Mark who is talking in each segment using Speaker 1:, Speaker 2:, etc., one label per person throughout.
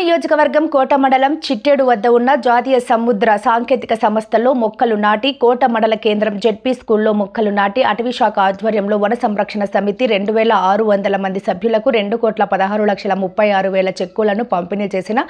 Speaker 1: నియోజకవర్గం కోట మండలం చిట్టేడు వద్ద ఉన్న జాతీయ సముద్ర సాంకేతిక సంస్థల్లో మొక్కలు నాటి కోట మండల కేంద్రం జెడ్పీ స్కూల్లో మొక్కలు నాటి అటవీ శాఖ ఆధ్వర్యంలో వన సంరక్షణ సమితి రెండు వేల ఆరు వందల మంది సభ్యులకు రెండు కోట్ల పదహారు లక్షల ముప్పై ఆరు వేల చెక్కులను పంపిణీ చేసిన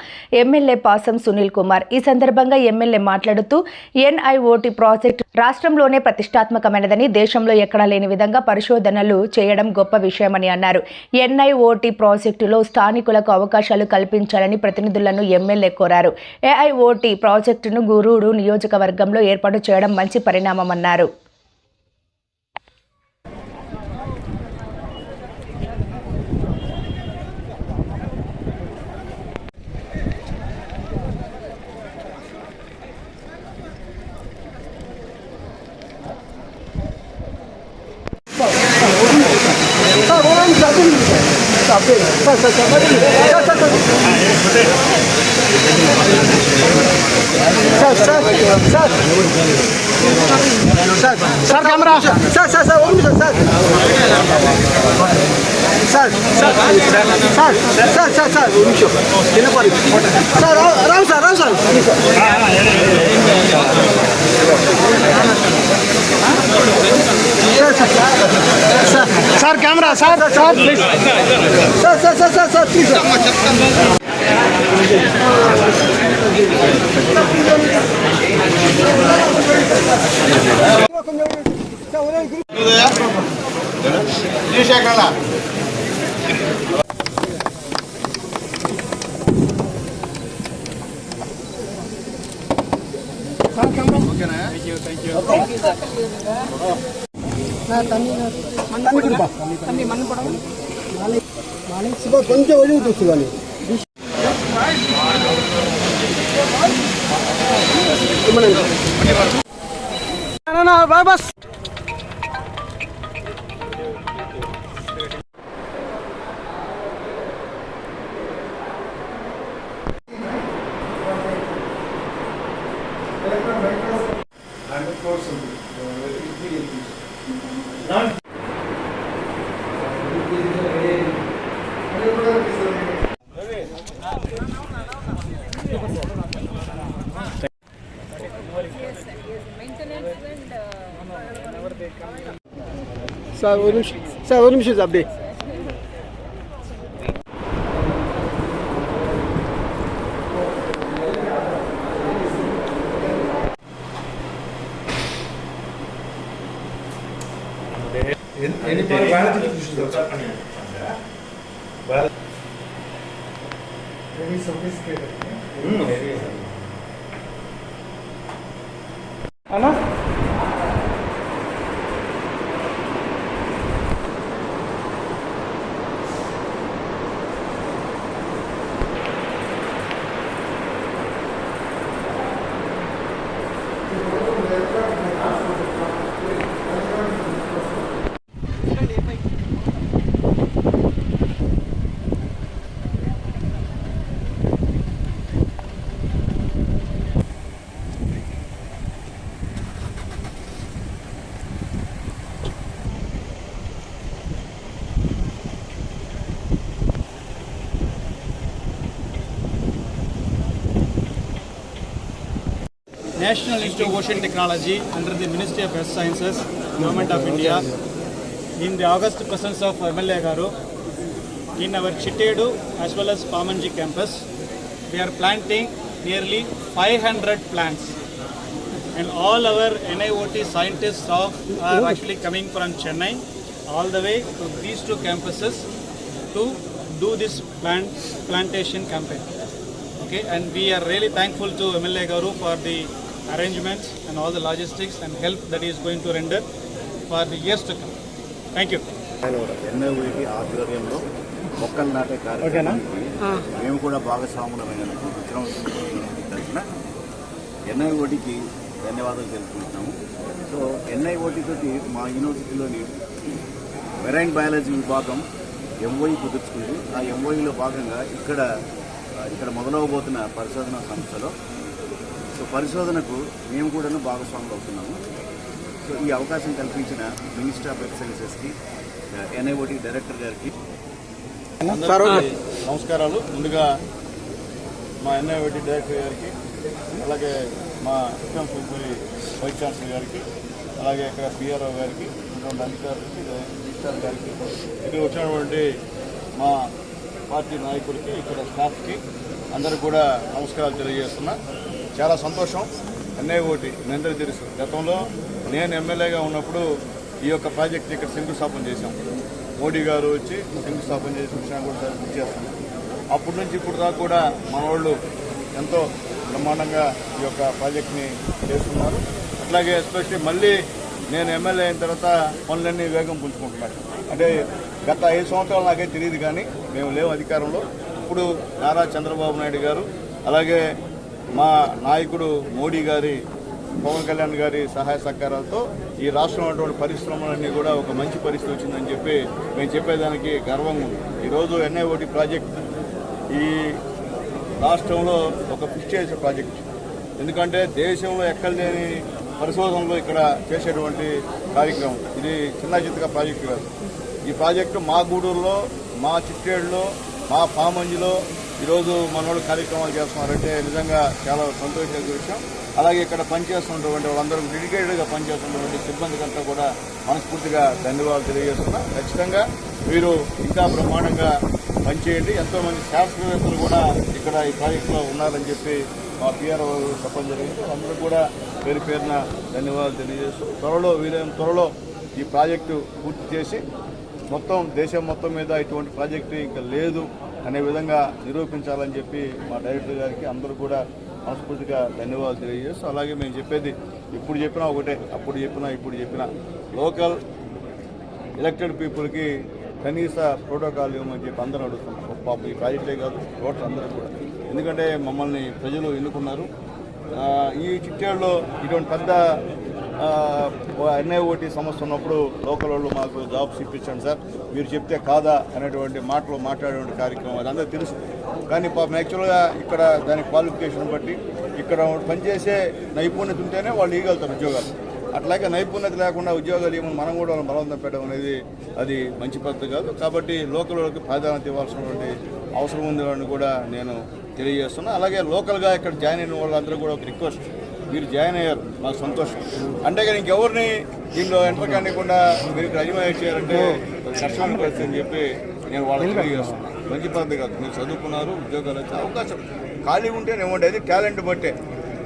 Speaker 1: ఎమ్మెల్యే పాసం సునీల్ కుమార్. ఈ సందర్భంగా ఎమ్మెల్యే మాట్లాడుతూ ఎన్ఐఓటి ప్రాజెక్టు రాష్ట్రంలోనే ప్రతిష్టాత్మకమైనదని దేశంలో ఎక్కడా లేని విధంగా పరిశోధనలు చేయడం గొప్ప విషయమని అన్నారు. ఎన్ఐఓటీ ప్రాజెక్టులో స్థానికులకు అవకాశాలు కల్పించాలని ప్రతినిధులను ఎమ్మెల్యే కోరారు. ఏఐఓటీ ప్రాజెక్టును గురూడు నియోజకవర్గంలో ఏర్పాటు చేయడం మంచి పరిణామమన్నారు.
Speaker 2: Sir camera sir sir sir only sir sir sir sir sir sir sir ఒక నిమిషం వినపడి సార్ రావు రావు sir Rao sir sir camera sir sir please sir sir sir sir sir please కొంచెం ఒడిగి చూస్తుంది బాయ్ బస్ సార్ ఒక నిమిషం సార్ ఒక నిమిషం సార్ అప్డే అన్నా
Speaker 3: National Institute of Ocean Technology under the Ministry of Earth Sciences, Government of India, in the August presence of MLA Garu, in our Chittedu as well as Pamanji campus, we are planting nearly 500 plants. And all our NIOT scientists of, are actually coming from Chennai all the way to these two campuses to do this plant plantation campaign. Okay, and we are really thankful to MLA Garu for the arrangements and all the logistics and help that he is going to render for the years to come. Thank you.
Speaker 4: ఆధ్వర్యంలో మొక్కలు నాటే కార్యక్రమానికి మేము కూడా భాగస్వాములమైనందుకు విక్రమసింహ తరఫున ఎన్ఐఓటికి ధన్యవాదాలు తెలుపుకుంటున్నాము. So NIOT తోటి మా యూనివర్సిటీలోని మెరైన్ బయాలజీ విభాగం ఎంఓఈ కుదుర్చుకుంది. ఆ ఎంఓఈలో భాగంగా ఇక్కడ ఇక్కడ మొదలవబోతున్న పరిశోధన సంస్థలో సో పరిశోధనకు మేము కూడాను భాగస్వాములు అవుతున్నాము. సో ఈ అవకాశం కల్పించిన మినిస్టర్ ఆఫ్ ఎక్సైన్సెస్కి ఎన్ఐఓటి డైరెక్టర్ గారికి.
Speaker 3: నమస్కారాలు. ముందుగా
Speaker 5: మా ఎన్ఐఓటి డైరెక్టర్ గారికి అలాగే మా విక్రమ్ సుపూరి వైస్ ఛాన్సలర్ గారికి అలాగే ఇక్కడ పిఆర్ఓ గారికి ఉన్నటువంటి అధికారులకి రిజిస్టార్ గారికి. ఇక్కడ వచ్చినటువంటి మా పార్టీ నాయకులకి ఇక్కడ స్టాఫ్కి అందరికి కూడా నమస్కారాలు తెలియజేస్తున్నా. చాలా సంతోషం. ఎన్ఐఓటి ఓటి అందరికీ తెలుసు. గతంలో నేను ఎమ్మెల్యేగా ఉన్నప్పుడు ఈ యొక్క ప్రాజెక్ట్ ఇక్కడ శంకుస్థాపన చేశాం. మోడీ గారు వచ్చి శంకుస్థాపన చేసిన విషయం కూడా చేస్తాం అప్పటి నుంచి ఇప్పుడు దాకా కూడా మన వాళ్ళు ఎంతో బ్రహ్మాండంగా ఈ యొక్క ప్రాజెక్ట్ని చేస్తున్నారు. అట్లాగే ఎస్పెషలీ మళ్ళీ నేను ఎమ్మెల్యే అయిన తర్వాత పనులన్నీ వేగం పుంజుకుంటున్నాను అంటే గత ఐదు సంవత్సరాలు నాకే తెలియదు కానీ మేము లేవు అధికారంలో. ఇప్పుడు నారా చంద్రబాబు నాయుడు గారు అలాగే మా నాయకుడు మోడీ గారి పవన్ కళ్యాణ్ గారి సహాయ సహకారాలతో ఈ రాష్ట్రంలో ఉన్నటువంటి పరిశ్రమలన్నీ కూడా ఒక మంచి పరిస్థితి వచ్చిందని చెప్పి మేము చెప్పేదానికి గర్వంగా ఉంది. ఈరోజు ఎన్ఐఓటి ప్రాజెక్ట్ ఈ రాష్ట్రంలో ఒక ఫిక్స్ చేసే ప్రాజెక్ట్. ఎందుకంటే దేశంలో ఎక్కడ లేని పరిశోధనలు ఇక్కడ చేసేటువంటి కార్యక్రమం. ఇది చిన్న చిత్తగా ప్రాజెక్టు కాదు. ఈ ప్రాజెక్టు మా గూడూరులో మా చిట్టేడులో మా పామంజిలో ఈరోజు మనోళ్ళు కార్యక్రమాలు చేస్తున్నారంటే నిజంగా చాలా సంతోషించే విషయం అలాగే ఇక్కడ పనిచేస్తున్నటువంటి వాళ్ళందరూ డెడికేటెడ్గా పనిచేస్తున్నటువంటి సిబ్బందికంతా కూడా మనస్ఫూర్తిగా ధన్యవాదాలు తెలియజేస్తున్నా. ఖచ్చితంగా మీరు ఇంకా బ్రహ్మాండంగా పనిచేయండి. ఎంతో మంది శాస్త్రవేత్తలు కూడా ఇక్కడ ఈ ప్రాజెక్టులో ఉన్నారని చెప్పి మా పిఆర్ఓ చెప్పడం జరిగింది. అందరూ కూడా పేరు పేరున ధన్యవాదాలు తెలియజేస్తూ త్వరలో వీలైన త్వరలో ఈ ప్రాజెక్టు పూర్తి చేసి మొత్తం దేశం మొత్తం మీద ఇటువంటి ప్రాజెక్టు ఇంకా లేదు. అనే విధంగా నిరూపించాలని చెప్పి మా డైరెక్టర్ గారికి అందరూ కూడా మనస్ఫూర్తిగా ధన్యవాదాలు తెలియజేస్తూ అలాగే మేము చెప్పేది ఇప్పుడు చెప్పినా ఒకటే అప్పుడు చెప్పినా ఇప్పుడు చెప్పినా. లోకల్ ఎలక్టెడ్ పీపుల్కి కనీస ప్రోటోకాల్ ఇవ్వమని చెప్పి అందరూ అడుగుతున్నాం. పాపం ఈ ప్రాజెక్టే కాదు ఓటర్ అందరూ కూడా. ఎందుకంటే మమ్మల్ని ప్రజలు ఎన్నుకున్నారు. ఈ చిట్టేళ్ళలో ఇటువంటి పెద్ద ఎన్ఐఓటి సమస్య ఉన్నప్పుడు లోకల్ వాళ్ళు మాకు జాబ్స్ ఇప్పించండి సార్. మీరు చెప్తే కాదా అనేటువంటి మాటలు మాట్లాడేటువంటి కార్యక్రమం అది అందరూ తెలుసు. కానీ పాపం యాక్చువల్గా ఇక్కడ దాని క్వాలిఫికేషన్ బట్టి ఇక్కడ పనిచేసే నైపుణ్యత ఉంటేనే వాళ్ళు ఇవ్వగలుగుతారు ఉద్యోగాలు. అట్లాగే నైపుణ్యత లేకుండా ఉద్యోగాలు ఏమో మనం కూడా బలవంతం పెట్టడం అనేది అది మంచి పద్ధతి కాదు. కాబట్టి లోకల్ వాళ్ళకి ప్రాధాన్యత ఇవ్వాల్సినటువంటి అవసరం ఉంది కూడా నేను తెలియజేస్తున్నా. అలాగే లోకల్గా ఇక్కడ జాయిన్ అయిన వాళ్ళందరూ కూడా ఒక రిక్వెస్ట్ మీరు జాయిన్ అయ్యారు. నాకు సంతోషం. అంటే కానీ ఇంకెవరిని దీనిలో ఎంటర్ కానివ్వకుండా మీరు అజమాయి చేయాలంటే కష్టమైన పరిస్థితి అని చెప్పి నేను వాళ్ళకి తెలియజేస్తున్నాను మంచి పద్ధతి కాదు. మీరు చదువుకున్నారు ఉద్యోగాలు వచ్చే అవకాశం ఖాళీ ఉంటే ఇవ్వండి అది టాలెంట్ బట్టే.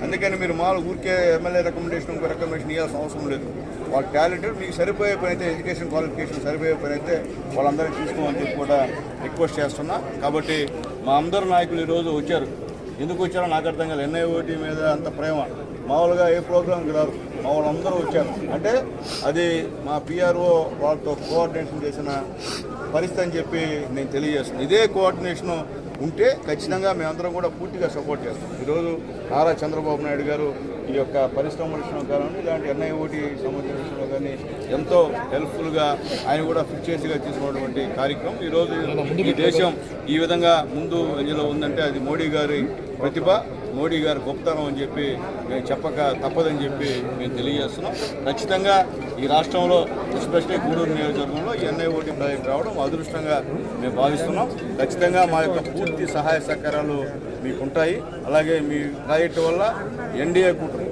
Speaker 5: అందుకని మీరు మామూలు ఊరికే ఎమ్మెల్యే రికమెండేషన్ ఇంకో రికమెండేషన్ ఇవ్వాల్సిన అవసరం లేదు. వాళ్ళ టాలెంట్ మీకు సరిపోయే పని అయితే ఎడ్యుకేషన్ క్వాలిఫికేషన్ సరిపోయే పని అయితే వాళ్ళందరికీ తీసుకోమని చెప్పి కూడా రిక్వెస్ట్ చేస్తున్నా. కాబట్టి మా అందరు నాయకులు ఈరోజు వచ్చారు. ఎందుకు వచ్చారో నాకు అర్థం కాదు ఎన్ఐఓటి మీద అంత ప్రేమ. మామూలుగా ఏ ప్రోగ్రామ్కి రారు. మా వాళ్ళందరూ వచ్చారు. అంటే అది మా పిఆర్ఓ వాళ్ళతో కోఆర్డినేషన్ చేసిన పరిస్థితి అని చెప్పి నేను తెలియజేస్తున్నాను ఇదే కోఆర్డినేషన్ ఉంటే ఖచ్చితంగా మేమందరం కూడా పూర్తిగా సపోర్ట్ చేస్తాం. ఈరోజు నారా చంద్రబాబు నాయుడు గారు ఈ యొక్క పరిశ్రమ విషయంలో కానీ ఇలాంటి ఎన్ఐఓటి సంబంధించిన విషయంలో కానీ ఎంతో హెల్ప్ఫుల్గా ఆయన కూడా ఫిక్చేసిగా తీసుకున్నటువంటి కార్యక్రమం. ఈరోజు ఈ దేశం ఈ విధంగా ముందు ఇందులో ఉందంటే అది మోడీ గారి ప్రతిభ. మోడీ గారు గొప్పతనం అని చెప్పి మేము చెప్పక తప్పదని చెప్పి మేము తెలియజేస్తున్నాం. ఖచ్చితంగా ఈ రాష్ట్రంలో ఎస్పెషల్లీ గూడూరు నియోజకవర్గంలో ఈ ఎన్ఐఓటి ప్రాజెక్ట్ రావడం అదృష్టంగా మేము భావిస్తున్నాం. ఖచ్చితంగా మా యొక్క పూర్తి సహాయ సహకారాలు మీకు ఉంటాయి అలాగే మీ ప్రాజెక్టు వల్ల ఎన్డీఏ కూటమి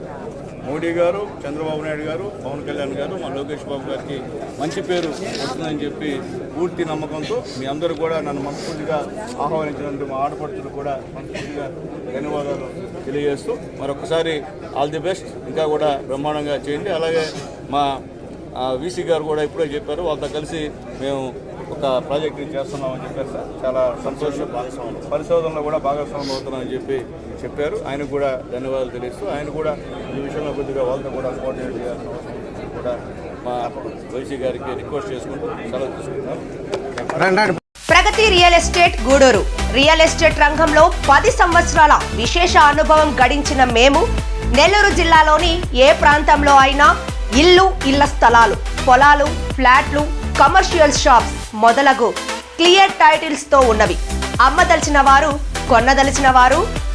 Speaker 5: మోడీ గారు చంద్రబాబు నాయుడు గారు పవన్ కళ్యాణ్ గారు మా లోకేష్ బాబు గారికి మంచి పేరు వస్తుందని చెప్పి పూర్తి నమ్మకంతో మీ అందరూ కూడా నన్ను మనస్ఫూర్తిగా ఆహ్వానించినందుకు మా ఆడపడుతులు కూడా మనస్ఫూర్తిగా ధన్యవాదాలు తెలియజేస్తూ మరొకసారి ఆల్ ది బెస్ట్ ఇంకా కూడా బ్రహ్మాండంగా చేయండి. అలాగే మా వీసీ గారు కూడా ఇప్పుడే చెప్పారు వాళ్ళతో కలిసి మేము ఒక ప్రాజెక్ట్ చేస్తున్నామని చెప్పారు సార్. చాలా సంతోషం. భాగస్వాములు పరిశోధనలో కూడా భాగస్వామ్యం అవుతున్నామని చెప్పి చెప్పారు. ఆయనకు కూడా ధన్యవాదాలు తెలియస్తూ ఆయన కూడా ఈ విషయంలో కొద్దిగా వాళ్ళతో కూడా కోఆర్డినేట్ చేయాల్సిన అవసరం. కూడా మా వైసీ గారికి రిక్వెస్ట్ చేసుకుంటూ సెలవు తీసుకుంటున్నాను
Speaker 6: Pragathi real estate Gudur. Real estate రంగంలో పది సంవత్సరాల విశేష అనుభవం గడించిన మేము నెల్లూరు జిల్లాలోని ఏ ప్రాంతంలో అయినా ఇల్లు ఇళ్ళ స్థలాలు పొలాలు ఫ్లాట్లు కమర్షియల్ షాప్స్ మొదలగు క్లియర్ టైటిల్స్తో ఉన్నవి అమ్మదలిచిన వారు కొన్నదలిచిన వారు